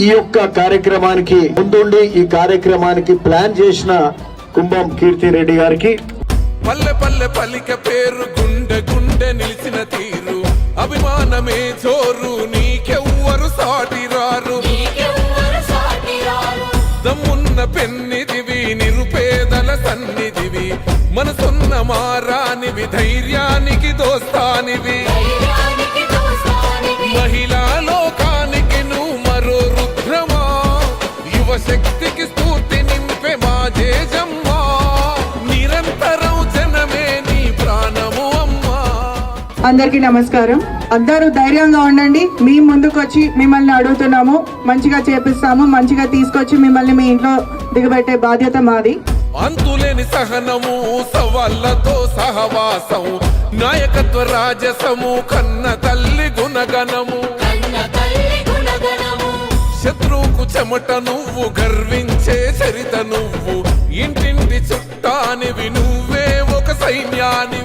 ఈ యొక్క కార్యక్రమానికి ముందుండి ఈ కార్యక్రమానికి ప్లాన్ చేసిన కుంభం కీర్తి రెడ్డి గారికి. పల్లె పల్లె పలిక పేరు గుండె గుండె నిలిచిన తీరు. అభిమానమే జోరు నీకెవ్వరు సాటి రారు. దమ్మున్న పెన్నిదివి నిరుపేదల సన్నిధివి. మనసున్న మారానివి ధైర్యానికి దోస్తానివి. అందరికీ నమస్కారం. అందరూ ధైర్యంగా ఉండండి. మీ ముందుకు వచ్చి మిమ్మల్ని అడుగుతున్నాము. మంచిగా చేపిస్తాము. మంచిగా తీసుకొచ్చి మిమ్మల్ని మీ ఇంట్లో దిగబెట్టే బాధ్యత మాది. అంతులేని సహనము సవాళ్ళతో సహవాసం నాయకత్వ రాజసము కన్న తల్లి గుణగణము. శత్రువుకు చెమట నువ్వు గర్వించే చరిత నువ్వు. ఇంటింటి చుట్టానివి నువ్వే ఒక సైన్యానివి